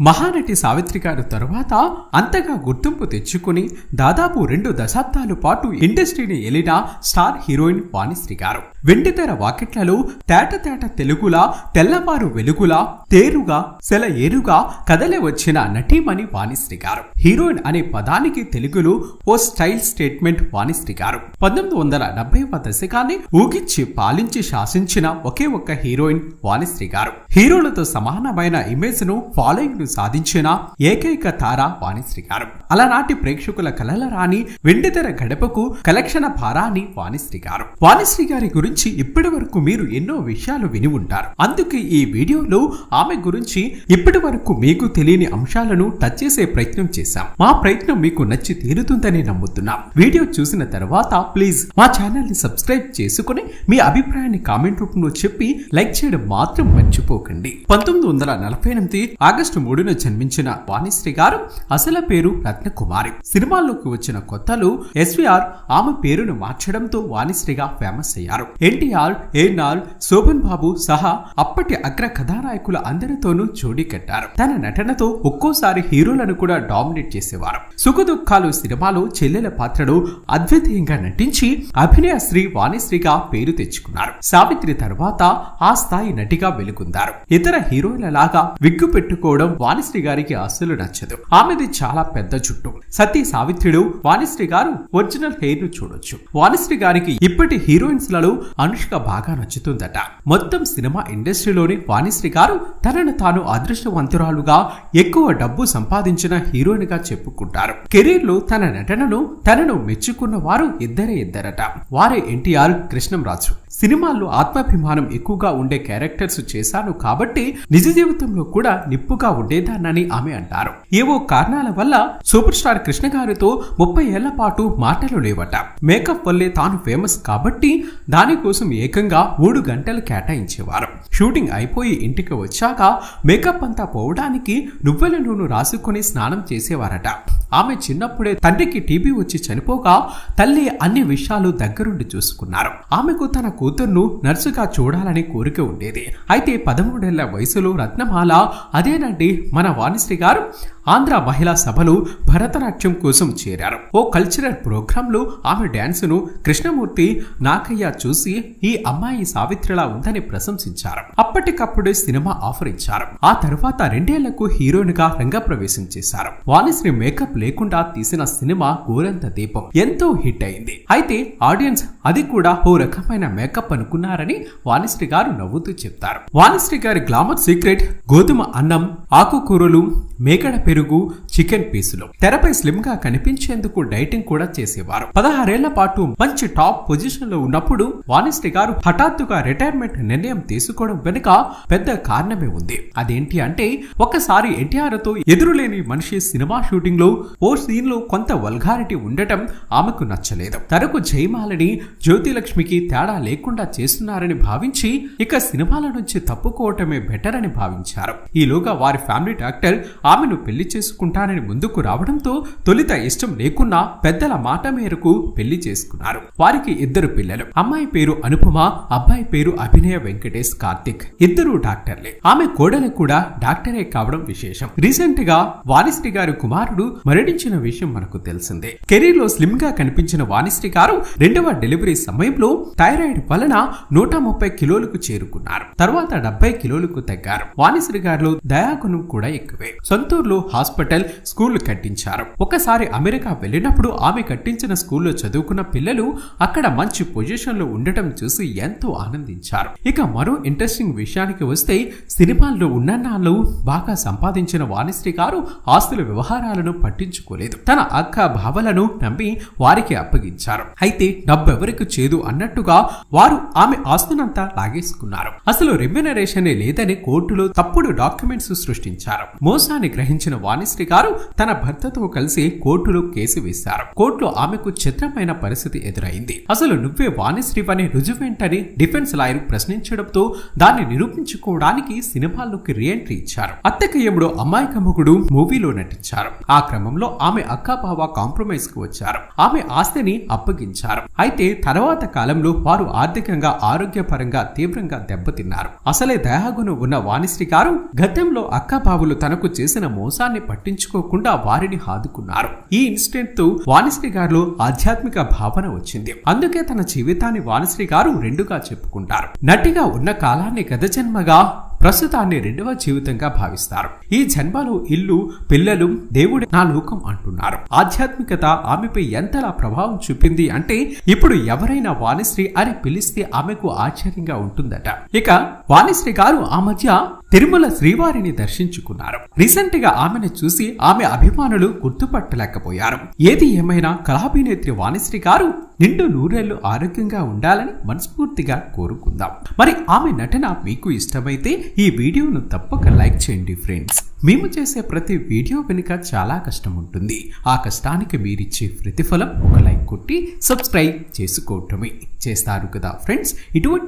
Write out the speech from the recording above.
మహానటి సావిత్రి గారు తరువాత అంతగా గుర్తింపు తెచ్చుకుని దాదాపు రెండు దశాబ్దాల పాటు ఇండస్ట్రీని ఎలిన స్టార్ హీరోయిన్ వాణిశ్రీ గారు. వెండితెర వాకిట్లలో తేట తేట తెలుగులా తెల్లవారు వెలుగులా తేరుగా సెల ఏరుగా కదలి వచ్చిన నటీమణి వాణిశ్రీ గారు. హీరోయిన్ అనే పదానికి తెలుగులో ఓ స్టైల్ స్టేట్మెంట్ వాణిశ్రీ గారు. పంతొమ్మిది వందల డెబ్బైవ దశకాన్ని ఊగిచ్చి పాలించి శాసించిన ఒకే ఒక్క హీరోయిన్ వాణిశ్రీ గారు. హీరోలతో సమానమైన ఇమేజ్ను ఫాలోయింగ్ను సాధించిన? ఏకైక తార వాణిశ్రీ గారు. అలనాటి ప్రేక్షకుల కలల రాణి వెండితెర గడపకు కలెక్షణ భారాన్ని వాణిశ్రీ గారు. వాణిశ్రీ గారి గురించి ఇప్పటి వరకు మీరు ఎన్నో విషయాలు విని ఉంటారు. అందుకే ఈ వీడియోలో ఆమె గురించి ఇప్పటి వరకు మీకు తెలియని అంశాలను టచ్ చేసే ప్రయత్నం చేశాం. మా ప్రయత్నం మీకు నచ్చి తీరుతుందని నమ్ముతున్నాం. వీడియో చూసిన తర్వాత ప్లీజ్ మా ఛానల్ని సబ్స్క్రైబ్ చేసుకుని మీ అభిప్రాయాన్ని కామెంట్ రూపంలో చెప్పి లైక్ చేయడం మాత్రం మర్చిపోకండి. పంతొమ్మిది వందల నలభై ఎనిమిది ఆగస్టు మూడు మూడున జన్మించిన వాణిశ్రీ గారు అసలు పేరు రత్నకుమారి. సినిమాల్లోకి వచ్చిన కొత్తలో ఎస్విఆర్ ఆమె పేరును మార్చడంతో వాణిశ్రీగా ఫేమస్ అయ్యారు. ఎన్టీఆర్ ఏఎన్ఆర్ శోభన్ బాబు సహా అప్పటి అగ్ర కథానాయకుల అందరితోనూ జోడీ కట్టారు. తన నటనతో ఒక్కోసారి హీరోలను కూడా డామినేట్ చేసేవారు. సుఖదుఖాలు సినిమాలో చెల్లెల పాత్రను అద్వితీయంగా నటించి అభినయ శ్రీ వాణిశ్రీగా పేరు తెచ్చుకున్నారు. సావిత్రి తర్వాత ఆ స్థాయి నటిగా వెలుగుందారు. ఇతర హీరోయిన్ల లాగా విగ్గు పెట్టుకోవడం వాణిశ్రీ గారికి అస్సలు నచ్చదు. ఆమెది చాలా పెద్ద జుట్టు. సతీ సావిత్రుడు వాణిశ్రీ గారు ఒరిజినల్ హెయిర్ను చూడొచ్చు. వాణిశ్రీ గారికి ఇప్పటి హీరోయిన్స్లలో అనుష్క బాగా నచ్చుతుందట. మొత్తం సినిమా ఇండస్ట్రీలోని వాణిశ్రీ గారు తనను తాను అదృష్టవంతురాలుగా ఎక్కువ డబ్బు సంపాదించిన హీరోయిన్గా చెప్పుకుంటారు. కెరీర్లో తన నటనను తనను మెచ్చుకున్న వారు ఇద్దరే ఇద్దరట. వారే ఎన్టీఆర్ కృష్ణంరాజు. సినిమాల్లో ఆత్మాభిమానం ఎక్కువగా ఉండే క్యారెక్టర్స్ చేశాను కాబట్టి నిజ జీవితంలో కూడా నిప్పుగా ఉండేదానని ఆమె అంటారు. ఏవో కారణాల వల్ల సూపర్ స్టార్ కృష్ణ గారితో ముప్పై ఏళ్ళ పాటు మాటలు లేవట. మేకప్ వల్లే తాను ఫేమస్ కాబట్టి దానికోసం ఏకంగా మూడు గంటలు కేటాయించేవారు. షూటింగ్ అయిపోయి ఇంటికి వచ్చాక మేకప్ అంతా పోవడానికి నువ్వెల నూనె రాసుకొని స్నానం చేసేవారట. ఆమె చిన్నప్పుడే తండ్రికి టీబీ వచ్చి చనిపోగా తల్లి అన్ని విషయాలు దగ్గరుండి చూసుకున్నారు. ఆమెకు తన కూతుర్ను నర్సుగా చూడాలని కోరిక ఉండేది. అయితే పదమూడేళ్ళ వయసులో రత్నమాల అదేనండి మన వాణిశ్రీ గారు ఆంధ్ర మహిళా సభలు భరతనాట్యం కోసం చేరారు. ఓ కల్చరల్ ప్రోగ్రామ్లో ఆమె డాన్స్ను కృష్ణమూర్తి నాకయ్య చూసి ఈ అమ్మాయి సావిత్రిలా ఉందని ప్రశంసించారు. అప్పటికప్పుడే సినిమా ఆఫర్ ఇచ్చారు. ఆ తర్వాత రెండేళ్ళకు హీరోయిన్గా రంగప్రవేశం చేశారు. వాణిశ్రీ మేకప్ లేకుండా తీసిన సినిమా గోరంత దీపం. ఎంతో హిట్ అయింది. అయితే ఆడియన్స్ అది కూడా ఓ రకమైన మేకప్ అనుకున్నారని వాణిశ్రీ గారు నవ్వుతూ చెప్తారు. వాణిశ్రీ గారి గ్లామర్ సీక్రెట్ గోధుమ అన్నం ఆకుకూరలు మేకడ పెరుగు చికెన్ పీసులు. తెరపై స్లిమ్గా కనిపించేందుకు డైటింగ్ కూడా చేసేవారు. పదహారేళ్ళ పాటు మంచి టాప్ పొజిషన్లో ఉన్నప్పుడు వాణిశ్రీ గారు హఠాత్తుగా రిటైర్మెంట్ నిర్ణయం తీసుకోవడం వెనుక పెద్ద కారణమే ఉంది. అదేంటి అంటే ఒకసారి ఎన్టీఆర్తో ఎదురులేని మనిషి సినిమా షూటింగ్లో ఓ సీన్లో కొంత వల్గారిటీ ఉండటం ఆమెకు నచ్చలేదు. తనకు జయమాలని జ్యోతిలక్ష్మికి తేడా లేకుండా చేస్తున్నారని భావించి ఇక సినిమాల నుంచి తప్పుకోవటమే బెటర్ అని భావించారు. ఈలోగా వారి ఫ్యామిలీ డాక్టర్ ఆమెను పెళ్ళి చేసుకుంటానని ముందుకు రావడంతో తొలిత ఇష్టం లేకున్నా పెద్దల మాట మేరకు పెళ్ళి చేసుకున్నారు. వారికి ఇద్దరు పిల్లలు. అమ్మాయి పేరు అనుపమ అబ్బాయి పేరు అభినయ వెంకటేష్ కార్తిక్. ఇద్దరు డాక్టర్లే. ఆమె కోడలు కూడా డాక్టరే కావడం విశేషం. రీసెంట్గా వాణిశ్రీ గారి కుమారుడు వెల్లడించిన విషయం మనకు తెలిసిందే. కెరీర్లో స్లిమ్గా కనిపించిన వాణిశ్రీ గారు రెండవ డెలివరీ సమయంలో థైరాయిడ్ వలన నూట ముప్పై కిలోలకు చేరుకున్నారు. తర్వాత డెబ్బై కిలోలకు తగ్గారు. వాణిశ్రీ గారిలో దయాగుణం కూడా ఎక్కువే. సొంతూరులో హాస్పిటల్ స్కూల్ కట్టించారు. ఒకసారి అమెరికా వెళ్ళినప్పుడు ఆమె కట్టించిన స్కూల్లో చదువుకున్న పిల్లలు అక్కడ మంచి పొజిషన్లో ఉండటం చూసి ఎంతో ఆనందించారు. ఇక మరో ఇంట్రెస్టింగ్ విషయానికి వస్తే సినిమాల్లో ఉన్నన్నాళ్ళు బాగా సంపాదించిన వాణిశ్రీ గారు ఆస్తుల వ్యవహారాలను పట్టించుకోలేదు. తన అక్క భావలను నమ్మి వారికి అప్పగించారు. అయితే డబ్బెవరికి చేదు అన్నట్టుగా వారు ఆమె ఆస్తునంతా లాగేసుకున్నారు. అసలు రెమ్యునరేషన్ లేదని కోర్టులో తప్పుడు డాక్యుమెంట్స్ సృష్టించారు. మోసాన్ని గ్రహించిన వాణిశ్రీ గారు తన భర్తతో కలిసి కోర్టులో కేసు వేశారు. కోర్టులో ఆమెకు చిత్రమైన పరిస్థితి ఎదురైంది. అసలు నువ్వే వాణిశ్రీ పని రుజువేంటని డిఫెన్స్ లాయర్ ప్రశ్నించడంతో దాన్ని నిరూపించుకోవడానికి సినిమాల్లోకి రీఎంట్రీ ఇచ్చారు. అత్తకయ్యముడు అమ్మాయికమ్మకుడు మూవీలో నటించారు. ఆ క్రమంలో వివాహంలో ఆమె అక్కాపావ కాంప్రమైజ్కు వచ్చారు. ఆమె ఆస్తిని అప్పగించారు. అయితే తర్వాత కాలంలో వారు ఆర్థికంగా ఆరోగ్యపరంగా తీవ్రంగా దెబ్బతిన్నారు. అసలే దయాగుణం ఉన్న వాణిశ్రీ గారు గతంలో అక్కాపావులు తనకు చేసిన మోసాన్ని పట్టించుకోకుండా వారిని ఆదుకున్నారు. ఈ ఇన్సిడెంట్తో వాణిశ్రీ గారిలో ఆధ్యాత్మిక భావన వచ్చింది. అందుకే తన జీవితాన్ని వాణిశ్రీ గారు రెండుగా చెప్పుకుంటారు. నటిగా ఉన్న కాలాన్ని గత జన్మగా ప్రస్తుతాన్ని రెండవ జీవితంగా భావిస్తారు. ఈ జన్మలో ఇల్లు పిల్లలు దేవుడి నా లోకం అంటున్నారు. ఆధ్యాత్మికత ఆమెపై ఎంతలా ప్రభావం చూపింది అంటే ఇప్పుడు ఎవరైనా వాణిశ్రీ అని పిలిస్తే ఆమెకు ఆశ్చర్యంగా ఉంటుందట. ఇక వాణిశ్రీ గారు ఆ మధ్య తిరుమల శ్రీవారిని దర్శించుకున్నారు. రీసెంట్గా ఆమెను చూసి ఆమె అభిమానులు గుర్తుపట్టలేకపోయారు. ఏది ఏమైనా కళాభినేత్రి వాణిశ్రీ గారు నిండు నూరేళ్ళు ఆరోగ్యంగా ఉండాలని మనస్ఫూర్తిగా కోరుకుందాం. మరి ఆమె నటన మీకు ఇష్టమైతే ఈ వీడియోను తప్పక లైక్ చేయండి ఫ్రెండ్స్. మేము చేసే ప్రతి వీడియో వెనుక చాలా కష్టం ఉంటుంది. ఆ కష్టానికి మీరిచ్చే ప్రతిఫలం ఒక లైక్ కొట్టి సబ్స్క్రైబ్ చేసుకోవటమే. చేస్తారు కదా ఫ్రెండ్స్ ఇటువంటి